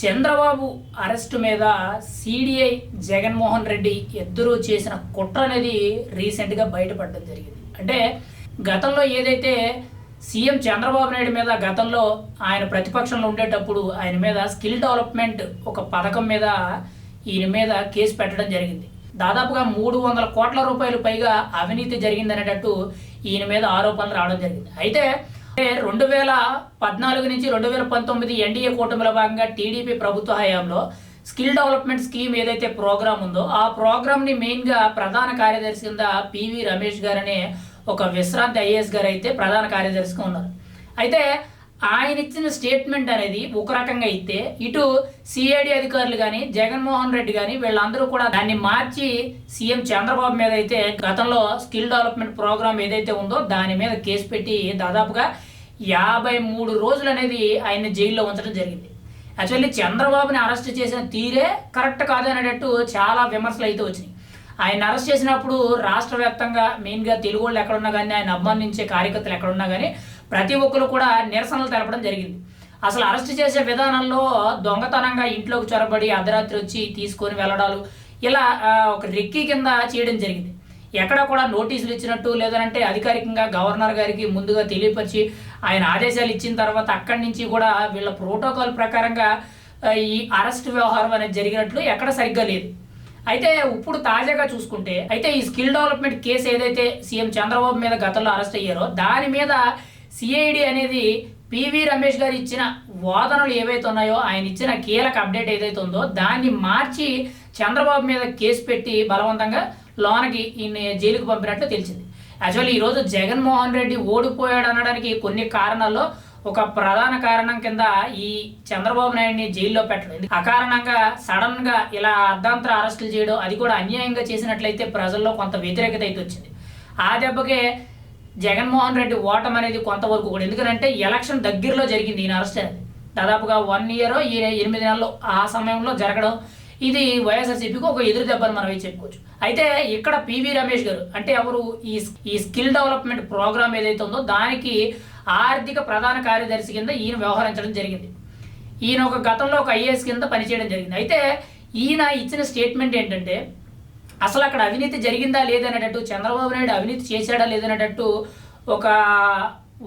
Chandrababu arrest మీద CDI Jaganmohan Reddy ఇద్దరూ చేసిన కుట్ర అనేది రీసెంట్గా బయటపడడం జరిగింది. అంటే గతంలో ఏదైతే సీఎం చంద్రబాబు నాయుడు మీద గతంలో ఆయన ప్రతిపక్షంలో ఉండేటప్పుడు ఆయన మీద స్కిల్ డెవలప్మెంట్ ఒక పథకం మీద ఈయన మీద కేసు పెట్టడం జరిగింది. దాదాపుగా మూడు వందల కోట్ల రూపాయలు పైగా అవినీతి జరిగిందనేటట్టు ఈయన మీద ఆరోపణలు రావడం జరిగింది. అయితే రెండు వేల పద్నాలుగు నుంచి రెండు వేల పంతొమ్మిది ఎన్డీఏ కూటమిలో భాగంగా టీడీపీ ప్రభుత్వ హయాంలో స్కిల్ డెవలప్మెంట్ స్కీమ్ ఏదైతే ప్రోగ్రామ్ ఉందో ఆ ప్రోగ్రామ్ని మెయిన్గా ప్రధాన కార్యదర్శి కింద పివి రమేష్ గారనే ఒక విశ్రాంతి ఐఏఎస్ గారు అయితే ప్రధాన కార్యదర్శిగా ఉన్నారు. అయితే ఆయన ఇచ్చిన స్టేట్మెంట్ అనేది ఒక రకంగా అయితే ఇటు సిఐడి అధికారులు కానీ జగన్మోహన్ రెడ్డి కానీ వీళ్ళందరూ కూడా దాన్ని మార్చి సీఎం చంద్రబాబు మీద అయితే గతంలో స్కిల్ డెవలప్మెంట్ ప్రోగ్రామ్ ఏదైతే ఉందో దాని మీద కేసు పెట్టి దాదాపుగా యాభై మూడు రోజులు అనేది ఆయన జైల్లో ఉంచడం జరిగింది. యాక్చువల్లీ చంద్రబాబుని అరెస్ట్ చేసిన తీరే కరెక్ట్ కాదు అనేటట్టు చాలా విమర్శలు అయితే వచ్చినాయి. ఆయన అరెస్ట్ చేసినప్పుడు రాష్ట్ర వ్యాప్తంగా మెయిన్గా తెలుగు వాళ్ళు ఎక్కడున్నా కానీ ఆయన అభిమానించే కార్యకర్తలు ఎక్కడున్నా కానీ ప్రతి ఒక్కరు కూడా నిరసనలు తెలపడం జరిగింది. అసలు అరెస్ట్ చేసే విధానంలో దొంగతనంగా ఇంట్లోకి చొరబడి అర్ధరాత్రి వచ్చి తీసుకొని వెళ్ళడాలు ఇలా ఒక రెక్కి కింద చేయడం జరిగింది. ఎక్కడ కూడా నోటీసులు ఇచ్చినట్టు లేదంటే అధికారికంగా గవర్నర్ గారికి ముందుగా తెలియపరిచి ఆయన ఆదేశాలు ఇచ్చిన తర్వాత అక్కడి నుంచి కూడా వీళ్ళ ప్రోటోకాల్ ప్రకారంగా ఈ అరెస్ట్ వ్యవహారం అనేది జరిగినట్లు ఎక్కడ సరిగ్గా లేదు. అయితే ఇప్పుడు తాజాగా చూసుకుంటే అయితే ఈ స్కిల్ డెవలప్మెంట్ కేసు ఏదైతే సీఎం చంద్రబాబు మీద గతంలో అరెస్ట్ అయ్యారో దాని మీద సిఐడి అనేది పివి రమేష్ గారు ఇచ్చిన వాదనలు ఏవైతే ఉన్నాయో ఆయన ఇచ్చిన కీలక అప్డేట్ ఏదైతే ఉందో దాన్ని మార్చి చంద్రబాబు మీద కేసు పెట్టి బలవంతంగా లోనకి ఈయన జైలుకు పంపినట్లు తెలిసింది. యాక్చువల్లీ ఈరోజు జగన్మోహన్ రెడ్డి ఓడిపోయాడు అనడానికి కొన్ని కారణాల్లో ఒక ప్రధాన కారణం కింద ఈ చంద్రబాబు నాయుడిని జైల్లో పెట్టడం. అకారణంగా సడన్గా ఇలా అర్ధాంతర అరెస్టులు చేయడం అది కూడా అన్యాయంగా చేసినట్లయితే ప్రజల్లో కొంత వ్యతిరేకత అయితే వచ్చింది. ఆ దెబ్బకే జగన్మోహన్ రెడ్డి ఓటం అనేది కొంతవరకు కూడా. ఎందుకంటే ఎలక్షన్ దగ్గరలో జరిగింది ఈయన అరెస్ట్. అనేది దాదాపుగా వన్ ఇయర్ ఈ ఎనిమిది నెలలు ఆ సమయంలో జరగడం. ఇది వైఎస్ఆర్సీపీకి ఒక ఎదురు దెబ్బని మనం అయితే చెప్పుకోవచ్చు. అయితే ఇక్కడ పివి రమేష్ గారు అంటే ఎవరు ఈ ఈ స్కిల్ డెవలప్మెంట్ ప్రోగ్రామ్ ఏదైతే ఉందో దానికి ఆర్థిక ప్రధాన కార్యదర్శి కింద ఈయన వ్యవహరించడం జరిగింది. ఈయన ఒక గతంలో ఒక ఐఏఎస్ కింద పనిచేయడం జరిగింది. అయితే ఈయన ఇచ్చిన స్టేట్మెంట్ ఏంటంటే అసలు అక్కడ అవినీతి జరిగిందా లేదనేటట్టు చంద్రబాబు నాయుడు అవినీతి చేశాడా లేదనేటట్టు ఒక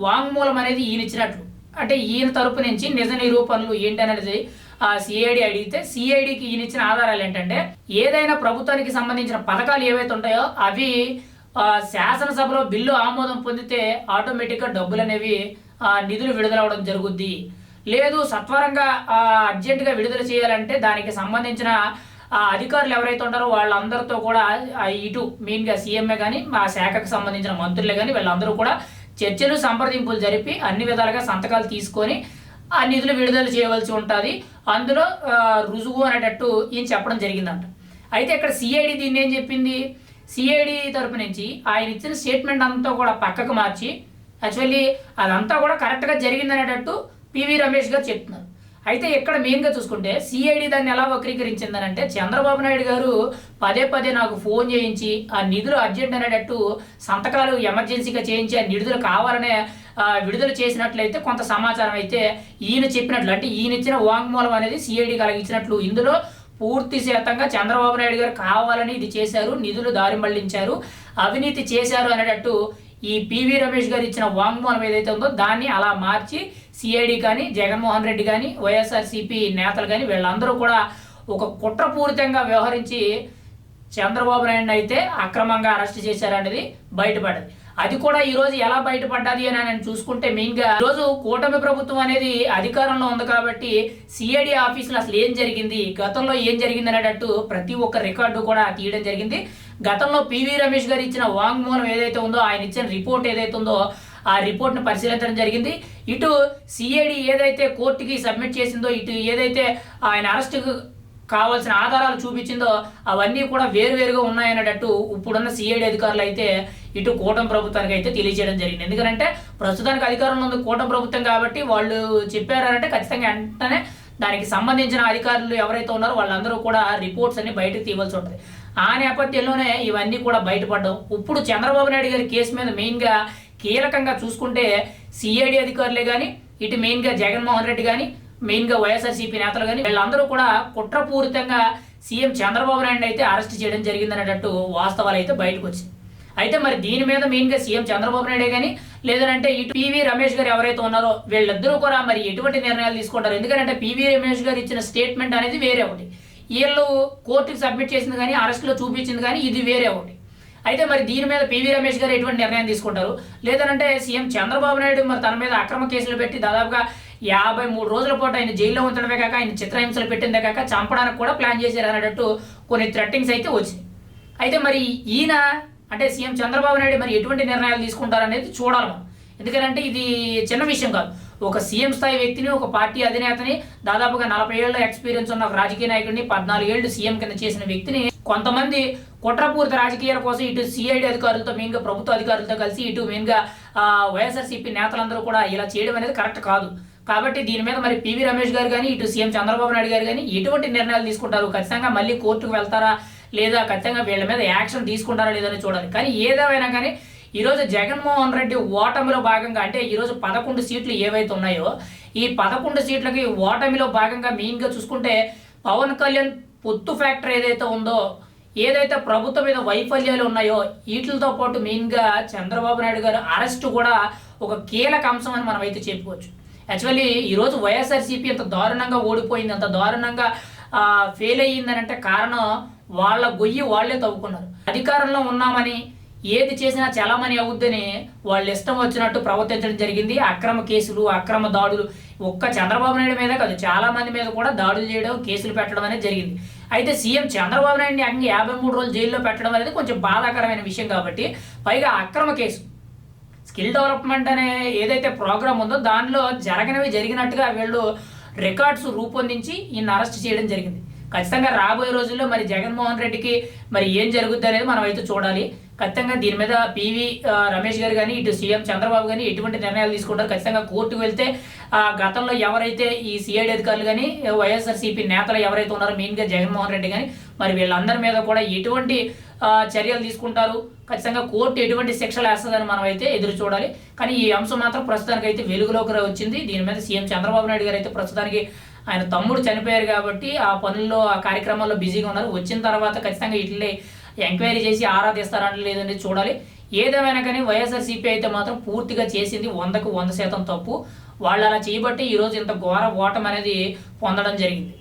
వాంగ్మూలం అనేది ఈయన ఇచ్చినట్లు అంటే ఈయన తరపు నుంచి నిజ నిరూపణలు ఏంటనేది ఆ సిఐడి అడిగితే సిఐడికి ఈయన ఇచ్చిన ఆధారాలు ఏంటంటే ఏదైనా ప్రభుత్వానికి సంబంధించిన పథకాలు ఏవైతే ఉంటాయో అవి శాసనసభలో బిల్లు ఆమోదం పొందితే ఆటోమేటిక్గా డబ్బులు అనేవి నిధులు విడుదలవడం జరుగుద్ది. లేదు సత్వరంగా అర్జెంటుగా విడుదల చేయాలంటే దానికి సంబంధించిన ఆ అధికారులు ఎవరైతే ఉంటారో వాళ్ళందరితో కూడా ఇటు మెయిన్గా సీఎంఏ కానీ మా శాఖకు సంబంధించిన మంత్రులే కానీ వీళ్ళందరూ కూడా చర్చలు సంప్రదింపులు జరిపి అన్ని విధాలుగా సంతకాలు తీసుకొని ఆ నిధులు విడుదల చేయవలసి ఉంటుంది. అందులో రుజువు అనేటట్టు ఈయన చెప్పడం జరిగిందంట. అయితే ఇక్కడ సిఐడి దీన్ని ఏం చెప్పింది? సిఐడి తరపు నుంచి ఆయన ఇచ్చిన స్టేట్మెంట్ అంతా కూడా పక్కకు మార్చి యాక్చువల్లీ అదంతా కూడా కరెక్ట్గా జరిగిందనేటట్టు పివి రమేష్ గారు చెప్తున్నారు. అయితే ఇక్కడ మెయిన్గా చూసుకుంటే సిఐడి దాన్ని ఎలా వక్రీకరించిందని అంటే చంద్రబాబు నాయుడు గారు పదే పదే నాకు ఫోన్ చేయించి ఆ నిధులు అర్జెంట్ అనేటట్టు సంతకాలు ఎమర్జెన్సీగా చేయించి ఆ నిధులు కావాలనే విడుదల చేసినట్లయితే కొంత సమాచారం అయితే ఈయన చెప్పినట్లు అంటే ఈయన ఇచ్చిన వాంగ్మూలం అనేది సిఐడి కలిగించినట్లు ఇందులో పూర్తి శాతంగా చంద్రబాబు నాయుడు గారు కావాలని ఇది చేశారు నిధులు దారి మళ్ళించారు అవినీతి చేశారు అనేటట్టు ఈ పివి రమేష్ గారు ఇచ్చిన వాంగ్మూలం ఏదైతే ఉందో దాన్ని అలా మార్చి సిఐడి కానీ జగన్మోహన్ రెడ్డి కానీ వైఎస్ఆర్సీపీ నేతలు కానీ వీళ్ళందరూ కూడా ఒక కుట్రపూరితంగా వ్యవహరించి చంద్రబాబు నాయుడు అయితే అక్రమంగా అరెస్ట్ చేశారనేది బయటపడింది అది కూడా ఈరోజు ఎలా బయటపడ్డది అని నేను చూసుకుంటే మెయిన్గా ఈరోజు రోజు కూటమి ప్రభుత్వం అనేది అధికారంలో ఉంది కాబట్టి సిఐడి ఆఫీసులో అసలు ఏం జరిగింది గతంలో ఏం జరిగింది అనేటట్టు ప్రతి ఒక్క రికార్డు కూడా తీయడం జరిగింది. గతంలో పివి రమేష్ గారు ఇచ్చిన వాంగ్మూలం ఏదైతే ఉందో ఆయన ఇచ్చిన రిపోర్ట్ ఏదైతే ఉందో ఆ రిపోర్ట్ను పరిశీలించడం జరిగింది. ఇటు సిఐడి ఏదైతే కోర్టుకి సబ్మిట్ చేసిందో ఇటు ఏదైతే ఆయన అరెస్టుకు కావాల్సిన ఆధారాలు చూపించిందో అవన్నీ కూడా వేరువేరుగా ఉన్నాయన్నట్టు ఇప్పుడున్న సిఐడి అధికారులు అయితే ఇటు కూటమి ప్రభుత్వానికి అయితే తెలియజేయడం జరిగింది. ఎందుకంటే ప్రస్తుతానికి అధికారంలో ఉంది కూటమి ప్రభుత్వం కాబట్టి వాళ్ళు చెప్పారంటే ఖచ్చితంగా వెంటనే దానికి సంబంధించిన అధికారులు ఎవరైతే ఉన్నారో వాళ్ళందరూ కూడా రిపోర్ట్స్ అన్ని బయటకు తీయవలసి ఉంటుంది. ఆ నేపథ్యంలోనే ఇవన్నీ కూడా బయటపడ్డాం. ఇప్పుడు చంద్రబాబు నాయుడు గారి కేసు మీద మెయిన్గా కీలకంగా చూసుకుంటే సిఐడి అధికారులే కానీ ఇటు మెయిన్గా జగన్మోహన్ రెడ్డి కానీ మెయిన్గా వైఎస్ఆర్సీపీ నేతలు కానీ వీళ్ళందరూ కూడా కుట్రపూరితంగా సీఎం చంద్రబాబు నాయుడు అయితే అరెస్ట్ చేయడం జరిగిందనేటట్టు వాస్తవాలు అయితే బయటకు వచ్చాయి అయితే మరి దీని మీద మెయిన్గా సీఎం చంద్రబాబు నాయుడే కానీ లేదంటే ఇటు పివి రమేష్ గారు ఎవరైతే ఉన్నారో వీళ్ళిద్దరూ కూడా మరి ఎటువంటి నిర్ణయాలు తీసుకుంటారు? ఎందుకంటే పివి రమేష్ గారు ఇచ్చిన స్టేట్మెంట్ అనేది వేరే ఒకటి. వీళ్ళు కోర్టుకి సబ్మిట్ చేసింది కానీ అరెస్ట్లో చూపించింది కానీ ఇది వేరే ఒకటి. అయితే మరి దీని మీద పివి రమేష్ గారు ఎటువంటి నిర్ణయం తీసుకుంటారు? లేదంటే సీఎం చంద్రబాబు నాయుడు మరి తన మీద అక్రమ కేసులు పెట్టి దాదాపుగా యాభై మూడు రోజుల పాటు ఆయన జైల్లో ఉంచడమే కాక ఆయన చిత్రహింసలు పెట్టిందే కాక చంపడానికి కూడా ప్లాన్ చేశారు అన్నట్టు కొన్ని థ్రెట్టింగ్స్ అయితే వచ్చినాయి. అయితే మరి ఈయన అంటే సీఎం చంద్రబాబు నాయుడు మరి ఎటువంటి నిర్ణయాలు తీసుకుంటారనేది చూడాలి మనం. ఎందుకంటే ఇది చిన్న విషయం కాదు. ఒక సీఎం స్థాయి వ్యక్తిని ఒక పార్టీ అధినేతని దాదాపుగా నలభై ఏళ్ళ ఎక్స్పీరియన్స్ ఉన్న ఒక రాజకీయ నాయకుడిని పద్నాలుగు ఏళ్ళు సీఎం కింద చేసిన వ్యక్తిని కొంతమంది కుట్రపూరిత రాజకీయాల కోసం ఇటు సిఐడి అధికారులతో మెయిన్గా ప్రభుత్వ అధికారులతో కలిసి ఇటు మెయిన్గా వైఎస్ఆర్సీపీ నేతలందరూ కూడా ఇలా చేయడం అనేది కరెక్ట్ కాదు. కాబట్టి దీని మీద మరి పివి రమేష్ గారు కానీ ఇటు సీఎం చంద్రబాబు నాయుడు గారు కానీ ఎటువంటి నిర్ణయాలు తీసుకుంటారు? ఖచ్చితంగా మళ్ళీ కోర్టుకు వెళ్తారా? లేదా ఖచ్చితంగా వీళ్ళ మీద యాక్షన్ తీసుకుంటారా? లేదని చూడాలి. కానీ ఏదేమైనా కానీ ఈరోజు జగన్మోహన్ రెడ్డి ఓటమిలో భాగంగా అంటే ఈరోజు పదకొండు సీట్లు ఏవైతే ఉన్నాయో ఈ పదకొండు సీట్లకి ఓటమిలో భాగంగా మెయిన్గా చూసుకుంటే పవన్ కళ్యాణ్ పొత్తు ఫ్యాక్టరీ ఏదైతే ఉందో ఏదైతే ప్రభుత్వం మీద వైఫల్యాలు ఉన్నాయో వీటితో పాటు మెయిన్గా చంద్రబాబు నాయుడు గారు అరెస్ట్ కూడా ఒక కీలక అంశం అని మనం అయితే చెప్పుకోవచ్చు. యాక్చువల్లీ ఈరోజు వైఎస్ఆర్సీపీ అంత దారుణంగా ఓడిపోయింది అంత దారుణంగా ఫెయిల్ అయ్యిందని అంటే కారణం వాళ్ళ గొయ్యి వాళ్ళే తవ్వుకున్నారు. అధికారంలో ఉన్నామని ఏది చేసినా చలామణి అవుద్దని వాళ్ళు ఇష్టం వచ్చినట్టు ప్రవర్తించడం జరిగింది. అక్రమ కేసులు అక్రమ దాడులు. ఒక్క చంద్రబాబు నాయుడు మీద కాదు చాలా మంది మీద కూడా దాడులు చేయడం కేసులు పెట్టడం అనేది జరిగింది. అయితే సీఎం చంద్రబాబు నాయుడిని అంగి యాభై మూడు రోజులు జైల్లో పెట్టడం అనేది కొంచెం బాధాకరమైన విషయం కాబట్టి పైగా అక్రమ కేసు. స్కిల్ డెవలప్మెంట్ అనే ఏదైతే ప్రోగ్రామ్ ఉందో దానిలో జరగనివి జరిగినట్టుగా వీళ్ళు రికార్డ్స్ రూపొందించి ఈయన అరెస్ట్ చేయడం జరిగింది. ఖచ్చితంగా రాబోయే రోజుల్లో మరి జగన్మోహన్ రెడ్డికి మరి ఏం జరుగుద్ది అనేది మనం అయితే చూడాలి. ఖచ్చితంగా దీని మీద పివి రమేష్ గారు కానీ ఇటు సీఎం చంద్రబాబు కానీ ఎటువంటి నిర్ణయాలు తీసుకుంటారు? ఖచ్చితంగా కోర్టుకు వెళ్తే ఆ, గతంలో ఎవరైతే ఈ సిఐడి అధికారులు కానీ వైఎస్ఆర్సీపీ నేతలు ఎవరైతే ఉన్నారో మెయిన్గా జగన్మోహన్ రెడ్డి కానీ మరి వీళ్ళందరి మీద కూడా ఎటువంటి చర్యలు తీసుకుంటారు? ఖచ్చితంగా కోర్టు ఎటువంటి శిక్షలు వేస్తుందని మనం అయితే ఎదురు చూడాలి. కానీ ఈ అంశం మాత్రం ప్రస్తుతానికి అయితే వెలుగులోకి వచ్చింది. దీని మీద సీఎం చంద్రబాబు నాయుడు గారు అయితే ప్రస్తుతానికి ఆయన తమ్ముడు చనిపోయారు కాబట్టి ఆ పనుల్లో ఆ కార్యక్రమాల్లో బిజీగా ఉన్నారు. వచ్చిన తర్వాత ఖచ్చితంగా ఇట్లే ఎంక్వైరీ చేసి ఆరా తీస్తారని లేదని చూడాలి. ఏదేమైనా కానీ వైఎస్ఆర్సీపీ అయితే మాత్రం పూర్తిగా చేసింది వందకు వంద శాతం తప్పు. వాళ్ళు అలా చేయబట్టి ఈరోజు ఇంత ఘోర ఓటం అనేది పొందడం జరిగింది.